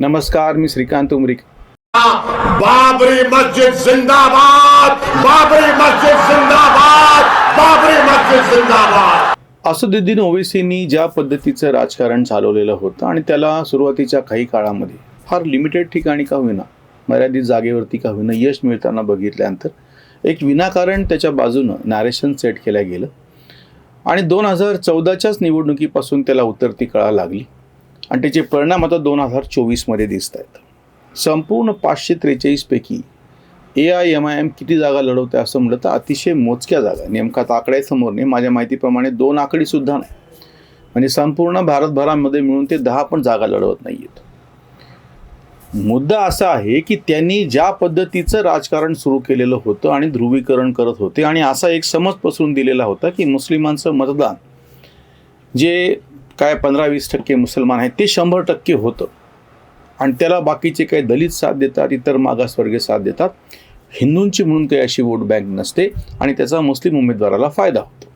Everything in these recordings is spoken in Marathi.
नमस्कार मी श्रीकांत उमरीक. बाबरी मस्जिद जिंदाबाद बाबरी मस्जिद जिंदाबाद बाबरी मस्जिद जिंदाबाद. असदुद्दीन ओवेसींनी ज्या पद्धतीचं राजकारण चालवलेलं होतं आणि त्याला सुरुवातीच्या काही काळामध्ये फार लिमिटेड ठिकाणी का होईना मर्यादित जागेवरती का होईना यश मिळताना बघितल्यानंतर एक विनाकारण त्याच्या बाजूनं नॅरेशन सेट केलं गेलं. आणि दोन हजार चौदाच्याच निवडणुकीपासून त्याला उतरती कळा लागली. आणि त्याचे परिणाम आता दोन हजार चोवीसमध्ये दिसत आहेत संपूर्ण पाचशे त्रेचाळीसपैकी A I M I M किती जागा लढवते असं म्हटलं तर अतिशय मोजक्या जागा नेमका आता आकडे समोर नाही. माझ्या माहितीप्रमाणे दोन आकडीसुद्धा नाही. म्हणजे संपूर्ण भारतभरामध्ये मिळून ते दहा पण जागा लढवत नाही आहेत मुद्दा असा आहे की त्यांनी ज्या पद्धतीचं राजकारण सुरू केलेलं होतं आणि ध्रुवीकरण करत होते आणि असा एक समज पसरून दिलेला होता की मुस्लिमांचं मतदान जे काय पंधरा वीस टक्के मुसलमान आहेत ते शंभर टक्के होतं. आणि त्याला बाकीचे काही दलित साथ देतात इतर मागासवर्गीय साथ देतात. हिंदूंची म्हणून काही अशी वोट बँक नसते आणि त्याचा मुस्लिम उमेदवाराला फायदा होतो.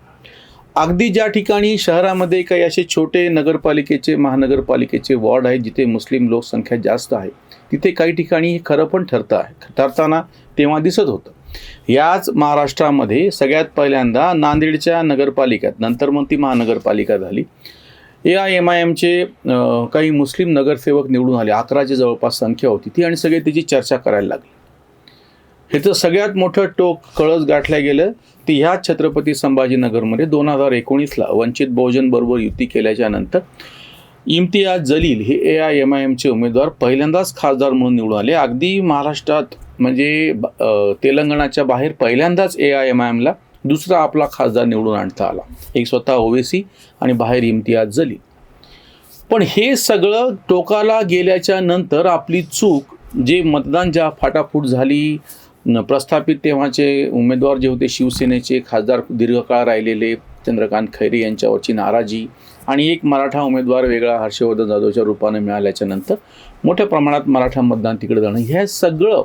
अगदी ज्या ठिकाणी शहरामध्ये काही असे छोटे नगरपालिकेचे महानगरपालिकेचे वॉर्ड आहेत जिथे मुस्लिम लोकसंख्या जास्त आहे तिथे काही ठिकाणी हे खरं पण ठरतं आहे. ठरताना तेव्हा दिसत होतं. याच महाराष्ट्रामध्ये सगळ्यात पहिल्यांदा नांदेडच्या नगरपालिकेत नंतर मग ती महानगरपालिका झाली. ए आय एम आय एमचे काही मुस्लिम नगरसेवक निवडून आले. अकराची जवळपास संख्या होती. ती आणि सगळे त्याची चर्चा करायला लागली. ह्याचं सगळ्यात मोठं टोक कळस गाठलं गेलं. ती ह्या छत्रपती संभाजीनगरमध्ये दोन हजार एकोणीसला वंचित बहुजन बरोबर युती केल्याच्यानंतर इम्तियाज जलील हे ए आय एम आय एमचे उमेदवार पहिल्यांदाच खासदार म्हणून निवडून आले. अगदी महाराष्ट्रात म्हणजे तेलंगणाच्या बाहेर पहिल्यांदाच ए आय एम आय एमला दुसरा आपला खासदार निवडून आणता आला. एक स्वतः ओवेसी आणि बाहेर इम्तियाज जली पण हे सगळं टोकाला गेल्याच्यानंतर आपली चूक जे मतदान ज्या फाटाफूट झाली न- प्रस्थापित तेव्हाचे उमेदवार जे होते शिवसेनेचे खासदार दीर्घकाळ राहिलेले चंद्रकांत खैरे यांच्यावरची नाराजी आणि एक मराठा उमेदवार वेगळा हर्षवर्धन जाधवच्या रूपाने मिळाल्याच्या नंतर मोठ्या प्रमाणात मराठा मतदान तिकडे जाणं हे सगळं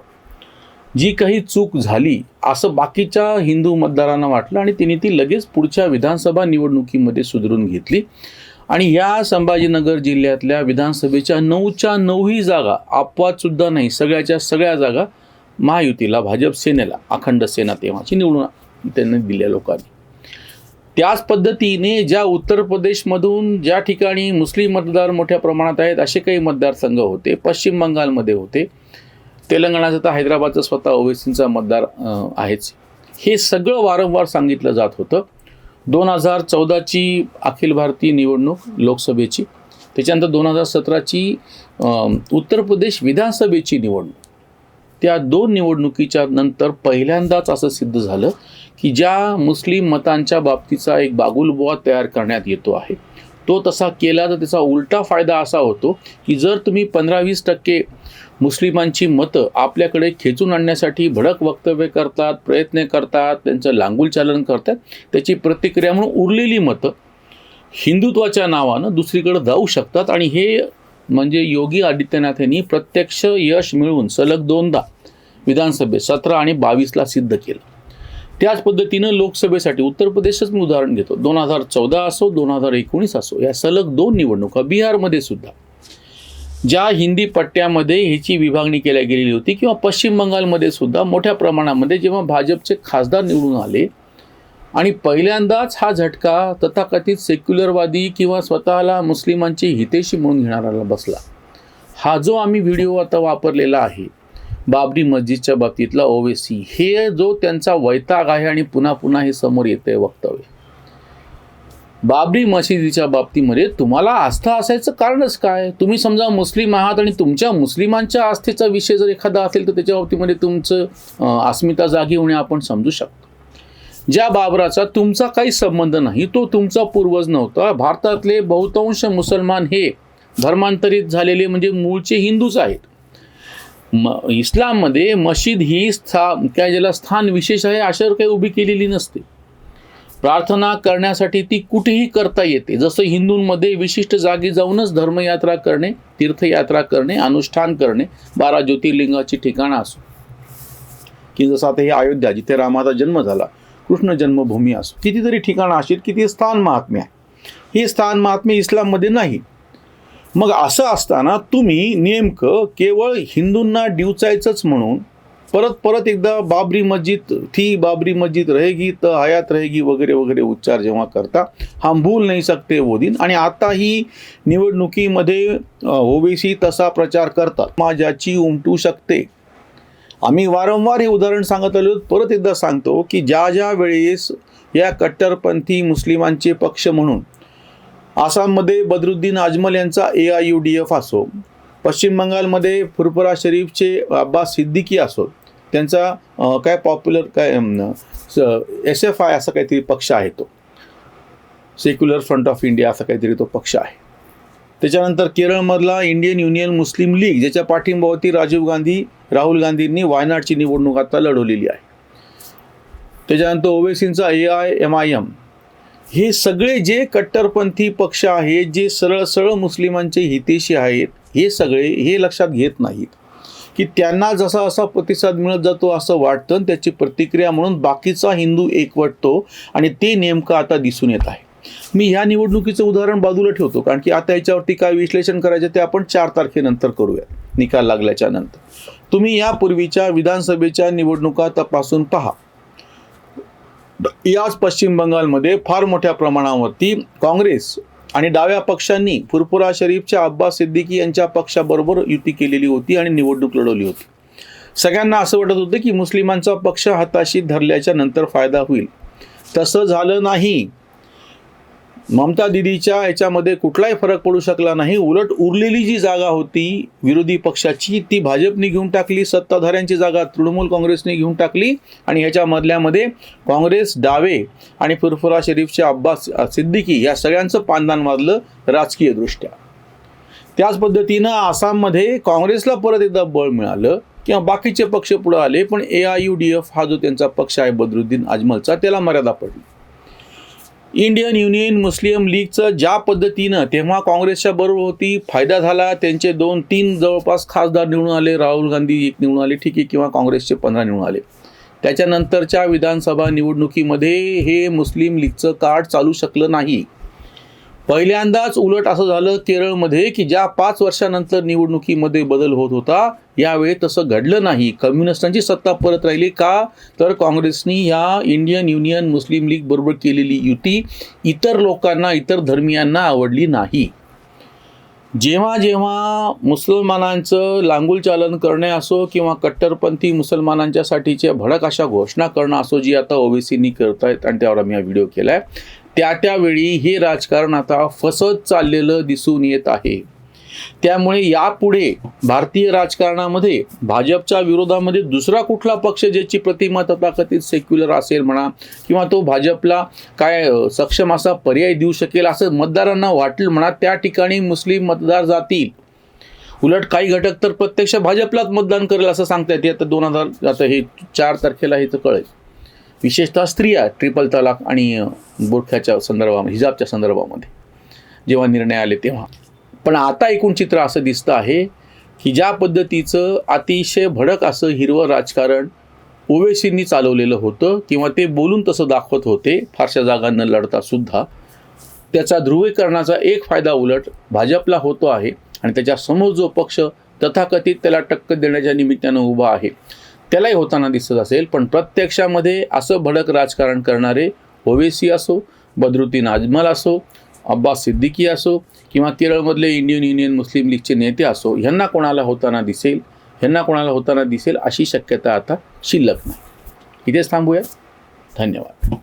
जी काही चूक झाली असं बाकीच्या हिंदू मतदारांना वाटलं आणि तिने ती लगेच पुढच्या विधानसभा निवडणुकीमध्ये सुधारून घेतली. आणि या संभाजीनगर जिल्ह्यातल्या विधानसभेच्या नऊच्या नऊही जागा अपवादसुद्धा नाही सगळ्याच्या सगळ्या जागा महायुतीला भाजप सेनेला अखंड सेना तेव्हाची निवडून त्यांनी दिल्या लोकांनी. त्याच पद्धतीने ज्या उत्तर प्रदेशमधून ज्या ठिकाणी मुस्लिम मतदार मोठ्या प्रमाणात आहेत असे काही मतदारसंघ होते पश्चिम बंगालमध्ये होते. तेलंगणाचं तर हैदराबादचं स्वतः ओवेसींचा मतदार आहेच. हे सगळं वारंवार सांगितलं जात होतं. दोन हजार चौदाची अखिल भारतीय निवडणूक लोकसभेची त्याच्यानंतर दोन हजार सतराची उत्तर प्रदेश विधानसभेची निवडणूक. त्या दोन निवडणुकीच्या नंतर पहिल्यांदाच असं सिद्ध झालं की ज्या मुस्लिम मतांच्या बाबतीचा एक बागुलबुवा तयार करण्यात येतो आहे. तो तसा केला तर त्याचा उलटा फायदा असा होतो की जर तुम्ही पंधरा वीस टक्के मुस्लिमांची मतं आपल्याकडे खेचून आणण्यासाठी भडक वक्तव्य करतात प्रयत्न करतात त्यांचं लांगुल चालन करतात त्याची प्रतिक्रिया म्हणून उरलेली मतं हिंदुत्वाच्या नावानं दुसरीकडे जाऊ शकतात. आणि हे म्हणजे योगी आदित्यनाथ यांनी प्रत्यक्ष यश मिळवून सलग दोनदा विधानसभेत सतरा आणि बावीसला सिद्ध केलं. त्याच पद्धतीनं लोकसभेसाठी उत्तर प्रदेशच मी उदाहरण घेतो. दोन हजार चौदा असो दोन हजार एकोणीस असो या सलग दोन निवडणुका बिहारमध्ये सुद्धा. ज्या हिंदी पट्ट्यामध्ये ह्याची विभागणी केल्या गेलेली होती किंवा पश्चिम बंगालमध्ये सुद्धा मोठ्या प्रमाणामध्ये जेव्हा भाजपचे खासदार निवडून आले आणि पहिल्यांदाच हा झटका तथाकथित सेक्युलरवादी किंवा स्वतःला मुस्लिमांची हितेशी म्हणून घेणाराला बसला. हा जो आम्ही व्हिडिओ आता वापरलेला आहे बाबरी मस्जिदच्या बाबतीतला ओवेसी. हे जो त्यांचा वैताग आहे आणि पुन्हा पुन्हा हे समोर येते वक्तव्य. बाबरी मशिदीच्या बाबतीमध्ये तुम्हाला आस्था असायचं कारणच काय? तुम्ही समजा मुस्लिम आहात आणि तुमच्या मुस्लिमांच्या आस्थेचा विषय जर एखादा असेल तर त्याच्या बाबतीमध्ये तुमचं अस्मिता जागी होणे आपण समजू शकतो. ज्या बाबराचा तुमचा काही संबंध नाही तो तुमचा पूर्वज नव्हता. भारतातले बहुतांश मुसलमान हे धर्मांतरित झालेले म्हणजे मूळचे हिंदूच आहेत. म इस्लाममध्ये मशीद ही स्था काय ज्याला स्थान विशेष आहे अशावर काही उभी केलेली नसते. प्रार्थना करण्यासाठी ती कुठेही करता येते. जसं हिंदूंमध्ये विशिष्ट जागी जाऊनच धर्मयात्रा करणे तीर्थयात्रा करणे अनुष्ठान करणे बारा ज्योतिर्लिंगाची ठिकाणं असो. की जसं आता हे अयोध्या जिथे रामाचा जन्म झाला कृष्ण जन्मभूमी असो कितीतरी ठिकाणं अशी किती स्थान महात्म्य आहे. हे स्थान महात्म्य इस्लाममध्ये नाही. मग असं असताना तुम्ही नेमकं केवळ हिंदूंना डिवचायचंच म्हणून परत परत एकदा बाबरी मस्जिद थी बाबरी मस्जिद रहेगी तर हयात रहेगी वगैरे वगैरे उच्चार जेव्हा करता हम भूल नाही सकते वो दिन. आणि आताही निवडणुकीमध्ये ओबीसी तसा प्रचार करतात. माझ्याची उमटू शकते. आम्ही वारंवार हे उदाहरण सांगत आलो. परत एकदा सांगतो की ज्या ज्या वेळेस या कट्टरपंथी मुस्लिमांचे पक्ष म्हणून आसाममध्ये बदरुद्दीन आजमल यांचा A I U D F असो पश्चिम बंगालमध्ये फुरफुरा शरीफचे अब्बास सिद्दीकी असो त्यांचा काय पॉप्युलर काय एस एफ आय असा काहीतरी पक्ष आहे तो. सेक्युलर फ्रंट ऑफ इंडिया असा काहीतरी तो पक्ष आहे. त्याच्यानंतर केरळमधला इंडियन युनियन मुस्लिम लीग ज्याच्या पाठिंबावरती राजीव गांधी राहुल गांधींनी वायनाडची निवडणूक आता लढवलेली आहे. त्याच्यानंतर ओवेसींचा A I M I M हे सगळे जे कट्टरपंथी पक्ष आहेत जे सरळ सरळ मुस्लिमांचे हितेशी आहेत हे सगळे हे लक्षात घेत नाहीत. की त्यांना जसा असा प्रतिसाद मिळत जातो असं वाटतं आणि त्याची प्रतिक्रिया म्हणून बाकीचा हिंदू एकवटतो आणि ते नेमकं आता दिसून येत आहे. मी ह्या निवडणुकीचं उदाहरण बाजूला ठेवतो कारण की आता याच्यावरती काय विश्लेषण करायचं ते आपण चार तारखेनंतर करूया निकाल लागल्याच्या नंतर. तुम्ही यापूर्वीच्या विधानसभेच्या निवडणुका तपासून पहा. याच पश्चिम बंगालमध्ये फार मोठ्या प्रमाणावरती काँग्रेस आणि डाव्या पक्षांनी फुरपुरा शरीफच्या अब्बास सिद्दीकी यांच्या पक्षाबरोबर युती केलेली होती आणि निवडणूक लढवली होती. सगळ्यांना असं वाटत होतं की मुस्लिमांचा पक्ष हाताशी धरल्याच्या नंतर फायदा होईल. तसं झालं नाही. ममता दिदीच्या याच्यामध्ये कुठलाही फरक पडू शकला नाही. उलट उरलेली जी जागा होती विरोधी पक्षाची ती भाजपने घेऊन टाकली सत्ताधाऱ्यांची जागा तृणमूल काँग्रेसने घेऊन टाकली आणि ह्याच्या मधल्यामध्ये काँग्रेस डावे आणि फुरफुरा शरीफचे अब्बास सिद्दीकी या सगळ्यांचं पानदान वाजलं राजकीय दृष्ट्या त्याच पद्धतीनं आसाममध्ये काँग्रेसला परत एकदा बळ मिळालं किंवा बाकीचे पक्ष पुढे आले पण A I U D F हा जो त्यांचा पक्ष आहे बदरुद्दीन अजमलचा त्याला मर्यादा पडली. इंडियन युनियन मुस्लिम लीगचं ज्या पद्धतीनं तेव्हा काँग्रेसच्या बरोबर होती फायदा झाला. त्यांचे दोन तीन जवळपास खासदार निवडून आले. राहुल गांधी एक निवडून आले ठीक आहे. किंवा काँग्रेसचे पंधरा निवडून आले. त्याच्यानंतरच्या विधानसभा निवडणुकीमध्ये हे मुस्लिम लीगचं कार्ड चालू शकलं नाही. पहिल्यांदाच उलट असं झालं केरळमध्ये की ज्या पाच वर्षानंतर निवडणुकीमध्ये बदल होत होता यावेळी तसं घडलं नाही. कम्युनिस्टांची सत्ता परत राहिली का? तर काँग्रेसनी ह्या इंडियन युनियन मुस्लिम लीग बरोबर केलेली युती इतर लोकांना इतर धर्मियांना आवडली नाही. जेव्हा जेव्हा मुसलमानांचं लांगुल चालन करणे असो किंवा कट्टरपंथी मुसलमानांच्यासाठीच्या भडक अशा घोषणा करणं असो जी आता ओबीसीनी करतायत आणि त्यावर आम्ही हा व्हिडिओ केला आहे त्या त्यावेळी हे राजकारण आता फसत चाललेलं दिसून येत आहे. त्यामुळे यापुढे भारतीय राजकारणामध्ये भाजपच्या विरोधामध्ये दुसरा कुठला पक्ष ज्याची प्रतिमा तथाकथित सेक्युलर असेल म्हणा किंवा तो भाजपला काय सक्षम असा पर्याय देऊ शकेल असं मतदारांना वाटलं म्हणा त्या ठिकाणी मुस्लिम मतदार जातील. उलट काही घटक तर प्रत्यक्ष भाजपलाच मतदान करेल असं सांगता येते. आता दोन हजार आता हे चार तारखेला हे तर कळेल. विशेषतः स्त्रिया ट्रिपल तलाक आणि बुरख्याच्या संदर्भामध्ये हिजाबच्या संदर्भामध्ये. जेव्हा निर्णय आले तेव्हा. पण आता एकूण चित्र असं दिसतं आहे की ज्या पद्धतीचं अतिशय भडक असं हिरवं राजकारण ओवेसींनी चालवलेलं होतं किंवा ते बोलून तसं दाखवत होते फारशा जागा न लढता सुद्धा. त्याचा ध्रुवीकरणाचा एक फायदा उलट भाजपला होतो आहे आणि त्याच्यासमोर जो पक्ष तथाकथित त्याला टक्कर देण्याच्या निमित्तानं उभा आहे त्यालाही होताना दिसत असेल पण प्रत्यक्षामध्ये असं भडक राजकारण करणारे ओवेसी असो बदरुद्दीन आजमल असो अब्बास सिद्दीकी असो किंवा केरळमधले इंडियन युनियन मुस्लिम लीगचे नेते असो ह्यांना कोणाला होताना दिसेल ह्यांना कोणाला होताना दिसेल अशी शक्यता आता शिल्लक नाही. इथेच थांबूया. धन्यवाद.